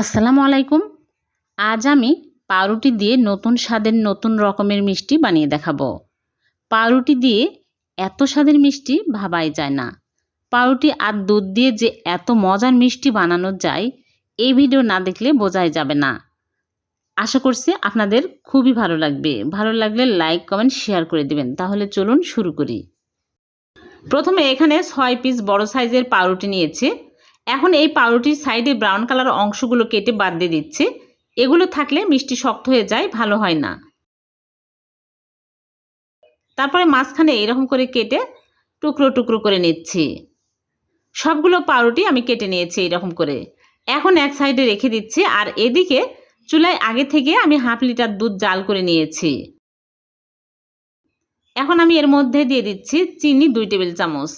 আসসালামু আলাইকুম। আজ আমি পাউরুটি দিয়ে নতুন স্বাদের নতুন রকমের মিষ্টি বানিয়ে দেখাবো। পাউরুটি দিয়ে এত স্বাদের মিষ্টি ভাবাই যায় না। পাউরুটি আর দুধ দিয়ে যে এত মজার মিষ্টি বানানো যায়, এই ভিডিও না দেখলে বোঝাই যাবে না। আশা করছি আপনাদের খুবই ভালো লাগবে। ভালো লাগলে লাইক, কমেন্ট, শেয়ার করে দিবেন। তাহলে চলুন শুরু করি। প্রথমে এখানে ছয় পিস বড় সাইজের পাউরুটি নিয়েছি। এখন এই পাউরুটির সাইডে ব্রাউন কালার অংশগুলো কেটে বাদ দিয়ে দিচ্ছি। এগুলো থাকলে মিষ্টি শক্ত হয়ে যায়, ভালো হয় না। তারপরে মাঝখানে এরকম করে কেটে টুকরো টুকরো করে নিচ্ছি। সবগুলো পাউরুটি আমি কেটে নিয়েছি এরকম করে। এখন এক সাইডে রেখে দিচ্ছি আর এদিকে চুলায় আগে থেকে আমি হাফ লিটার দুধ জাল করে নিয়েছি। এখন আমি এর মধ্যে দিয়ে দিচ্ছি চিনি দুই টেবিল চামচ।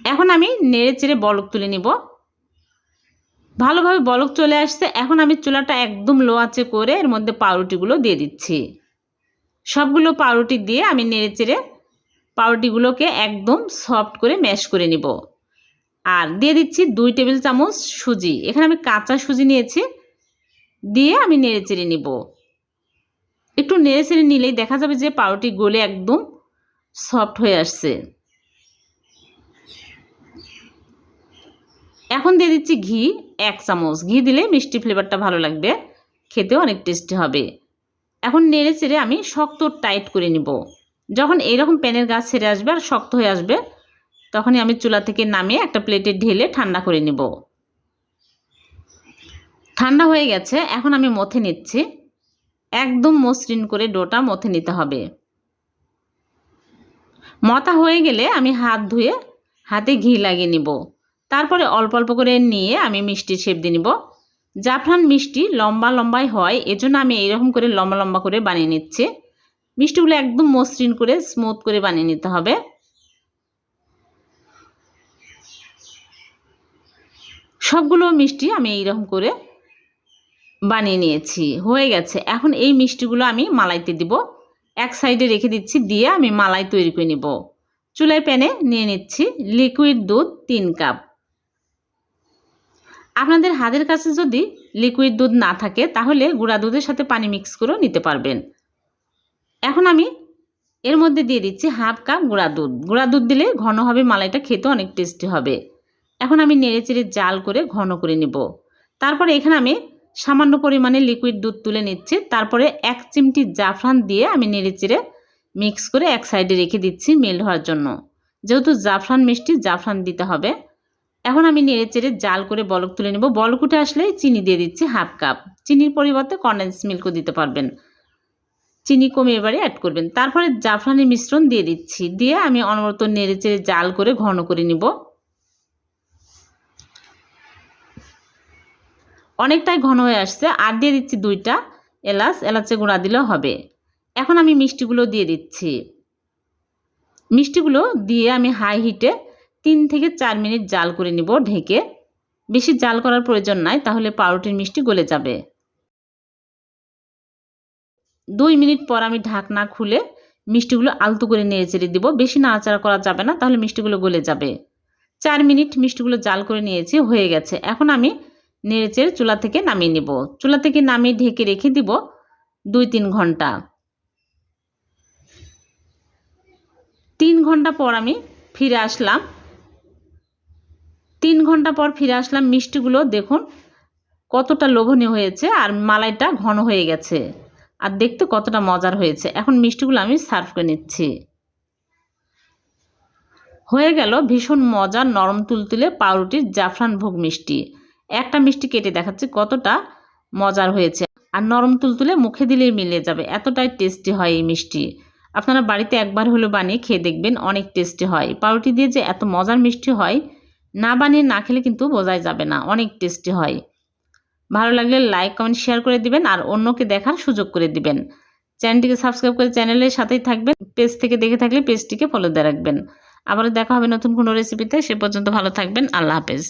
এখন আমি নেড়ে চেড়ে বলক তুলে নিব। ভালোভাবে বলক চলে আসছে। এখন আমি চুলাটা একদম লো আঁচে করে এর মধ্যে পাউরুটিগুলো দিয়ে দিচ্ছি। সবগুলো পাউরুটি দিয়ে আমি নেড়ে চেড়ে পাউরুটিগুলোকে একদম সফট করে ম্যাশ করে নিব। আর দিয়ে দিচ্ছি দুই টেবিল চামচ সুজি। এখানে আমি কাঁচা সুজি নিয়েছি। দিয়ে আমি নেড়ে চেড়ে নিব। একটু নেড়ে চেড়ে নিলেই দেখা যাবে যে পাউরুটি গলে একদম সফট হয়ে আসছে। এখন দিয়ে দিচ্ছি ঘি, এক চামচ। ঘি দিলে মিষ্টি ফ্লেভারটা ভালো লাগবে, খেতেও অনেক টেস্টি হবে। এখন নেড়ে চেড়ে আমি শক্ত টাইট করে নিব। যখন এইরকম প্যানের গাছ ছেড়ে আসবে আর শক্ত হয়ে আসবে, তখনই আমি চুলা থেকে নামিয়ে একটা প্লেটে ঢেলে ঠান্ডা করে নিব। ঠান্ডা হয়ে গেছে, এখন আমি মথে নিচ্ছি। একদম মসৃণ করে ডোটা মথে নিতে হবে। মতা হয়ে গেলে আমি হাত ধুয়ে হাতে ঘি লাগিয়ে নিব। তারপরে অল্প অল্প করে নিয়ে আমি মিষ্টির শেপ দিয়ে নিব। জাফরান মিষ্টি লম্বা লম্বাই হয়, এজন্য আমি এইরকম করে লম্বা লম্বা করে বানিয়ে নিচ্ছি। মিষ্টিগুলো একদম মসৃণ করে স্মুথ করে বানিয়ে নিতে হবে। সবগুলো মিষ্টি আমি এইরকম করে বানিয়ে নিয়েছি, হয়ে গেছে। এখন এই মিষ্টিগুলো আমি মালাইতে দিব। এক সাইডে রেখে দিচ্ছি, দিয়ে আমি মালাই তৈরি করে নিব। চুলায় প্যানে নিয়ে নিচ্ছি লিকুইড দুধ তিন কাপ। আপনাদের হাতের কাছে যদি লিকুইড দুধ না থাকে, তাহলে গুঁড়া দুধের সাথে পানি মিক্স করেও নিতে পারবেন। এখন আমি এর মধ্যে দিয়ে দিচ্ছি হাফ কাপ গুঁড়া দুধ। গুঁড়া দুধ দিলে ঘন হবে, মালাইটা খেতে অনেক টেস্টি হবে। এখন আমি নেড়ে চেড়ে জাল করে ঘন করে নিব। তারপরে এখানে আমি সামান্য পরিমাণে লিকুইড দুধ তুলে নিচ্ছি। তারপরে এক চিমটি জাফরান দিয়ে আমি নেড়ে চেড়ে মিক্স করে এক সাইডে রেখে দিচ্ছি মেল্ট হওয়ার জন্য। যেহেতু জাফরান মিষ্টি, জাফরান দিতে হবে। এখন আমি নেড়ে চেড়ে জাল করে বলক তুলে নেব। বলক উঠে আসলে চিনি দিয়ে দিচ্ছি হাফ কাপ। চিনির পরিবর্তে কন্ডেন্স মিল্কও দিতে পারবেন। চিনি কমে এবারে অ্যাড করবেন। তারপরে জাফরানের মিশ্রণ দিয়ে দিচ্ছি। দিয়ে আমি অনবরত নেড়ে চেড়ে জাল করে ঘন করে নিব। অনেকটাই ঘন হয়ে আসছে। আর দিয়ে দিচ্ছি দুইটা এলাচ। এলাচে গুঁড়া দিলেও হবে। এখন আমি মিষ্টিগুলো দিয়ে দিচ্ছি। মিষ্টিগুলো দিয়ে আমি হাই হিটে তিন থেকে চার মিনিট জাল করে নিব ঢেকে। বেশি জাল করার প্রয়োজন নাই, তাহলে পাউরুটির মিষ্টি গলে যাবে। দুই মিনিট পর আমি ঢাকনা খুলে মিষ্টিগুলো আলতু করে নেড়ে চেড়ে দিব। বেশি নাড়াচাড়া করা যাবে না, তাহলে মিষ্টিগুলো গলে যাবে। চার মিনিট মিষ্টিগুলো জাল করে নিয়েছি, হয়ে গেছে। এখন আমি নেড়ে চেড়ে চুলা থেকে নামিয়ে নিব। চুলা থেকে নামিয়ে ঢেকে রেখে দিব দুই তিন ঘণ্টা। তিন ঘণ্টা পর আমি ফিরে আসলাম। তিন ঘণ্টা পর ফিরে আসলাম, মিষ্টিগুলো দেখুন কতটা লোভনীয় হয়েছে আর মালাইটা ঘন হয়ে গেছে। আর দেখতে কতটা মজার হয়েছে। এখন মিষ্টিগুলো আমি সার্ভ করে নিচ্ছি। হয়ে গেল ভীষণ মজার নরম তুলতুলে পাউরুটির জাফরান ভোগ মিষ্টি। একটা মিষ্টি কেটে দেখাচ্ছি কতটা মজার হয়েছে। আর নরম তুলতুলে মুখে দিলেই মিলে যাবে। এতটাই টেস্টি হয় এই মিষ্টি। আপনারা বাড়িতে একবার হলো বানিয়ে খেয়ে দেখবেন অনেক টেস্টি হয়। পাউরুটি দিয়ে যে এত মজার মিষ্টি হয় না বানিয়ে না খেলে কিন্তু বোঝাই যাবে না, অনেক টেস্টি হয়। ভালো লাগলে লাইক কমেন্ট শেয়ার করে দিবেন আর অন্যকে দেখার সুযোগ করে দিবেন। চ্যানেলটিকে সাবস্ক্রাইব করে চ্যানেলের সাথেই থাকবেন পেজ থেকে দেখে থাকলে পেজটিকে ফলো দিয়ে রাখবেন। আবার দেখা হবে নতুন কোনো রেসিপিতে সে পর্যন্ত ভালো থাকবেন, আল্লাহ হাফেজ।